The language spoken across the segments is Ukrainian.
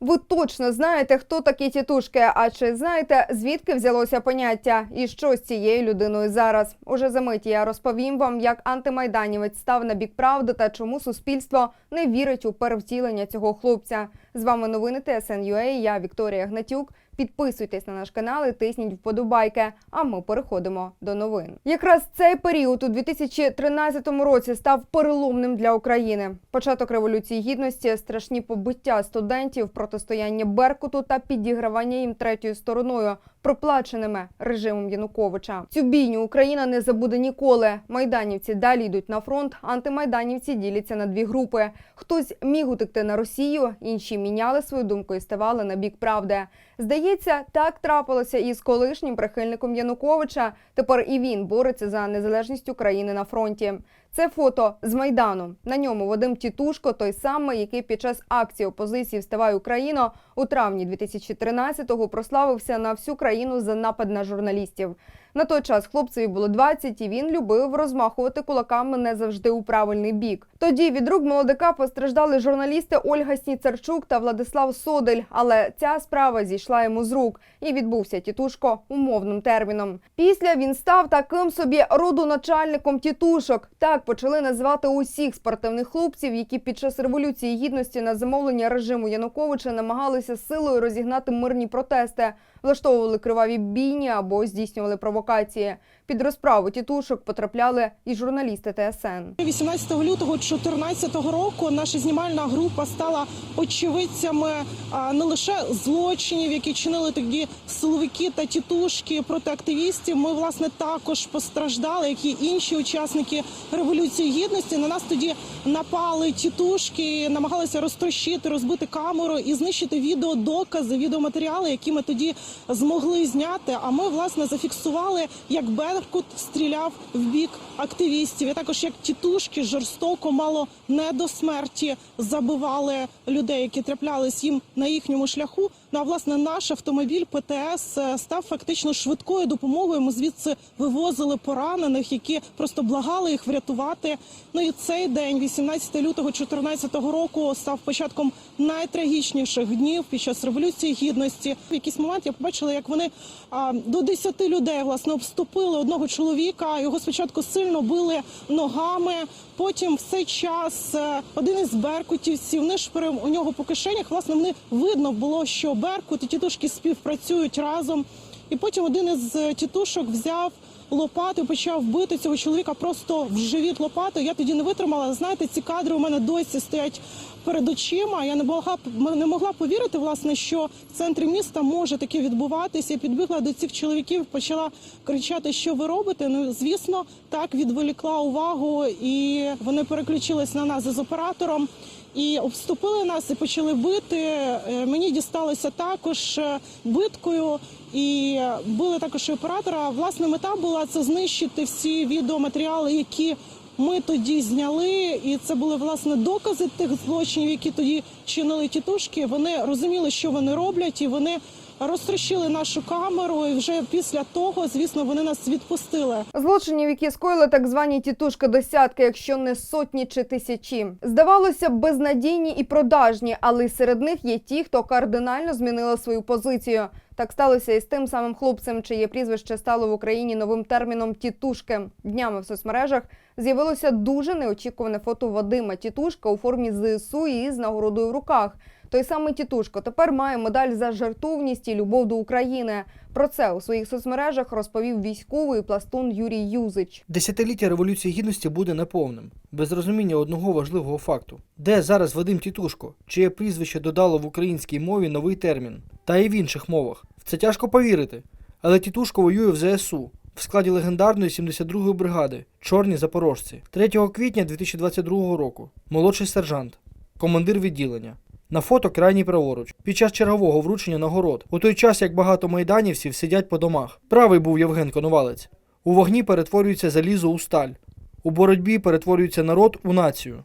Ви точно знаєте, хто такі тітушки. А чи знаєте, звідки взялося поняття і що з цією людиною зараз? Уже за мить я розповім вам, як антимайданівець став на бік правди та чому суспільство не вірить у перевтілення цього хлопця. З вами новини ТСНЮА, Я Вікторія Гнатюк. Підписуйтесь на наш канал і тисніть вподобайки. А ми переходимо до новин. Якраз цей період у 2013 році став переломним для України. Початок революції гідності, страшні побиття студентів, протистояння Беркуту та підігравання їм третьою стороною, проплаченими режимом Януковича. Цю бійню Україна не забуде ніколи. Майданівці далі йдуть на фронт. Антимайданівці діляться на дві групи. Хтось міг утекти на Росію, інші міняли свою думку і ставали на бік правди. Здається, так трапилося і з колишнім прихильником Януковича. Тепер і він бореться за незалежність України на фронті. Це фото з майдану. На ньому Вадим Тітушко, той самий, який під час акції опозиції Вставай Україно у травні 2013-го прославився на всю країну за напад на журналістів. На той час хлопцеві було 20, і він любив розмахувати кулаками не завжди у правильний бік. Тоді від рук молодика постраждали журналісти Ольга Сніцарчук та Владислав Содель. Але ця справа зійшла йому з рук і відбувся тітушко умовним терміном. Після він став таким собі родоначальником тітушок. Так почали називати усіх спортивних хлопців, які під час революції гідності на замовлення режиму Януковича намагалися силою розігнати мирні протести, влаштовували криваві бійні або здійснювали провокації провокації. Під розправу тітушок потрапляли і журналісти ТСН. 18 лютого 2014 року наша знімальна група стала очевидцями не лише злочинів, які чинили тоді силовики та тітушки проти активістів. Ми власне також постраждали, як і інші учасники революції гідності. На нас тоді напали тітушки, намагалися розтрощити, розбити камеру і знищити відеодокази, відеоматеріали, які ми тоді змогли зняти. А ми власне зафіксували, як Беркут стріляв в бік активістів. І також як тітушки жорстоко, мало не до смерті забивали людей, які траплялись їм на їхньому шляху. Ну а власне наш автомобіль ПТС е, став фактично швидкою допомогою. Ми звідси вивозили поранених, які просто благали їх врятувати. Ну і цей день, 18 лютого 2014 року, став початком найтрагічніших днів під час революції гідності. В якийсь момент я побачила, як вони а, до 10 людей власне обступили одного чоловіка. Його спочатку сильно били ногами. Потім в цей час е, один із беркутівців нишпорив у нього по кишенях. Власне, вони видно було, що беркут і тітушки співпрацюють разом. І потім один із е, тітушок взяв лопату, почав бити цього чоловіка просто в живіт лопатою. Я тоді не витримала. Знаєте, ці кадри у мене досі стоять перед очима. Я не могла не могла повірити, власне, що в центрі міста може таке відбуватися. Я підбігла до цих чоловіків, почала кричати, що ви робите. Ну звісно, так відволікла увагу, і вони переключились на нас з оператором. І обступили нас і почали бити. Е, Мені дісталося також е, биткою і били також і оператора. Власне, мета була це знищити всі відеоматеріали, які ми тоді зняли. І це були власне докази тих злочинів, які тоді чинили тітушки. Вони розуміли, що вони роблять, і вони розтрощили нашу камеру. І вже після того, звісно, вони нас відпустили. Злочинів, які скоїли так звані тітушки десятки, якщо не сотні чи тисячі. Здавалося б, безнадійні і продажні, але серед них є ті, хто кардинально змінили свою позицію. Так сталося і з тим самим хлопцем, чиє прізвище стало в Україні новим терміном тітушки. Днями в соцмережах з'явилося дуже неочікуване фото Вадима Тітушка у формі ЗСУ і з нагородою в руках. Той самий Тітушко тепер має медаль за жертовність і любов до України. Про це у своїх соцмережах розповів військовий пластун Юрій Юзич. Десятиліття Революції Гідності буде неповним, без розуміння одного важливого факту. Де зараз Вадим Тітушко, чиє прізвище додало в українській мові новий термін, та і в інших мовах. В це тяжко повірити. Але Тітушко воює в ЗСУ в складі легендарної 72-ї бригади Чорні Запорожці 3 квітня 2022 року. Молодший сержант, командир відділення. На фото крайній праворуч, під час чергового вручення нагород, у той час як багато майданівців сидять по домах. Правий був Євген Коновалець. У вогні перетворюється залізо у сталь. У боротьбі перетворюється народ у націю.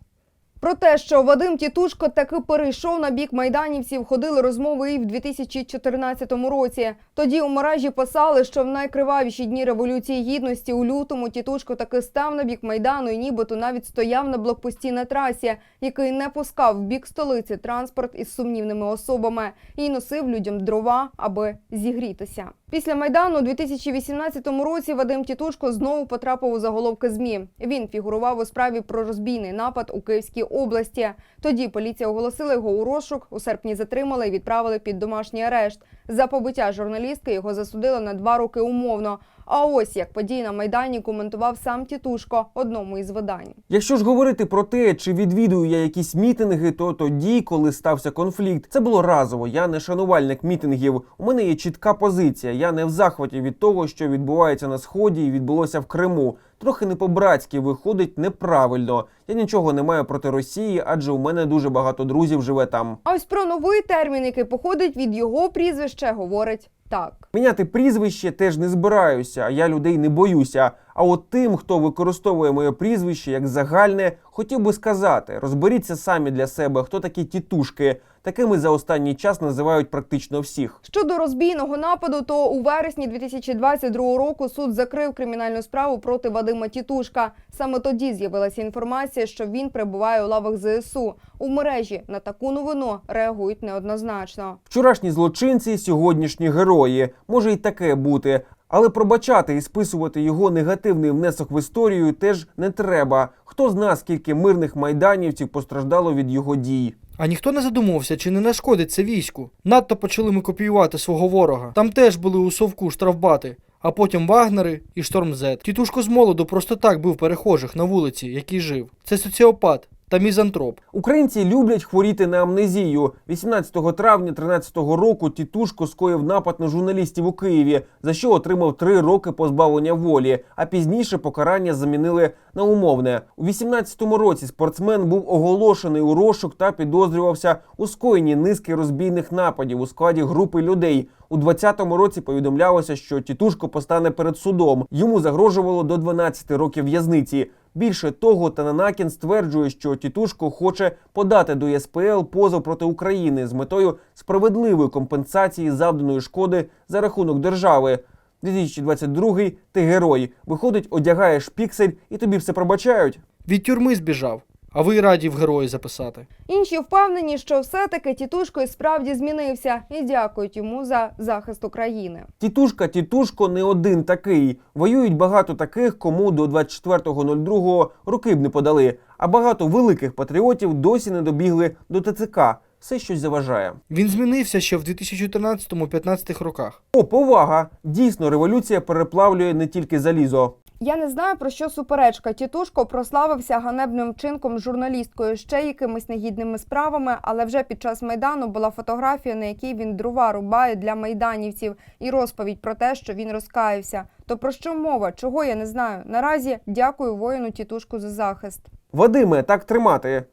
Про те, що Вадим Тітушко таки перейшов на бік майданівців, ходили розмови і в 2014 році. Тоді у мережі писали, що в найкривавіші дні революції гідності у лютому Тітушко таки став на бік майдану і нібито навіть стояв на блокпості на трасі, який не пускав в бік столиці транспорт із сумнівними особами і носив людям дрова, аби зігрітися. Після майдану у 2018 році Вадим Тітушко знову потрапив у заголовки змі. Він фігурував у справі про розбійний напад у Київській області. Тоді поліція оголосила його у розшук. У серпні затримали і відправили під домашній арешт. За побиття журналістки його засудили на два роки умовно. А ось як події на майдані коментував сам Тітушко одному із видань. Якщо ж говорити про те, чи відвідую я якісь мітинги, то тоді, коли стався конфлікт, це було разово. Я не шанувальник мітингів. У мене є чітка позиція. Я не в захваті від того, що відбувається на сході і відбулося в Криму. Трохи не по-братськи виходить неправильно. Я нічого не маю проти Росії, адже у мене дуже багато друзів живе там. А ось про новий термін, який походить від його прізвища, говорить так. Міняти прізвище теж не збираюся, а я людей не боюся. А от тим, хто використовує моє прізвище як загальне, хотів би сказати: розберіться самі для себе, хто такі тітушки. Такими за останній час називають практично всіх. Щодо розбійного нападу, то у вересні 2022 року суд закрив кримінальну справу проти Вадима Тітушка. Саме тоді з'явилася інформація, що він перебуває у лавах ЗСУ. У мережі на таку новину реагують неоднозначно. Вчорашні злочинці, сьогоднішні герої. Може й таке бути. Але пробачати і списувати його негативний внесок в історію теж не треба. Хто зна, скільки мирних майданівців постраждало від його дій. А ніхто не задумався, чи не нашкодить це війську. Надто почали ми копіювати свого ворога. Там теж були у совку штрафбати, а потім вагнери і штормзет. Тітушко з молоду просто так бив перехожих на вулиці, який жив. Це соціопат та мізантроп. Українці люблять хворіти на амнезію. 18 травня 13 року Тітушко скоїв напад на журналістів у Києві, за що отримав три роки позбавлення волі. А пізніше покарання замінили на умовне. У 18 році спортсмен був оголошений у розшук та підозрювався у скоєнні низки розбійних нападів у складі групи людей. У 20-му році повідомлялося, що Тітушко постане перед судом. Йому загрожувало до 12 років в'язниці. Більше того, Тананакін стверджує, що Тітушко хоче подати до ЄСПЛ позов проти України з метою справедливої компенсації завданої шкоди за рахунок держави. 2022 ти герой. Виходить, одягаєш піксель і тобі все пробачають. Від тюрми збіжав, а ви раді в герої записати. Інші впевнені, що все-таки Тітушко і справді змінився і дякують йому за захист України. Тітушка, тітушко не один такий. Воюють багато таких, кому до 24.02 руки б не подали. А багато великих патріотів досі не добігли до ТЦК. Все щось заважає. Він змінився ще в 2014-15 роках. О, повага! Дійсно, революція переплавлює не тільки залізо. Я не знаю про що суперечка. Тітушко прославився ганебним вчинком з журналісткою, ще якимись негідними справами. Але вже під час майдану була фотографія, на якій він дрова рубає для майданівців, і розповідь про те, що він розкаявся. То про що мова? Чого я не знаю. Наразі дякую воїну Тітушку за захист. Вадиме, так тримати.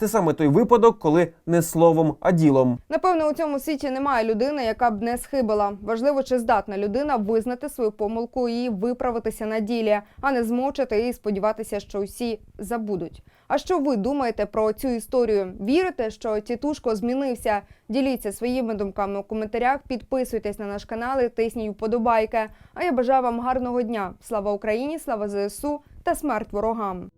Це саме той випадок, коли не словом, а ділом. Напевно, у цьому світі немає людини, яка б не схибила. Важливо, чи здатна людина визнати свою помилку і виправитися на ділі, а не змовчати і сподіватися, що усі забудуть. А що ви думаєте про цю історію? Вірите, що тітушко змінився? Діліться своїми думками у коментарях, підписуйтесь на наш канал і тисніть вподобайки. А я бажаю вам гарного дня. Слава Україні, слава ЗСУ та смерть ворогам!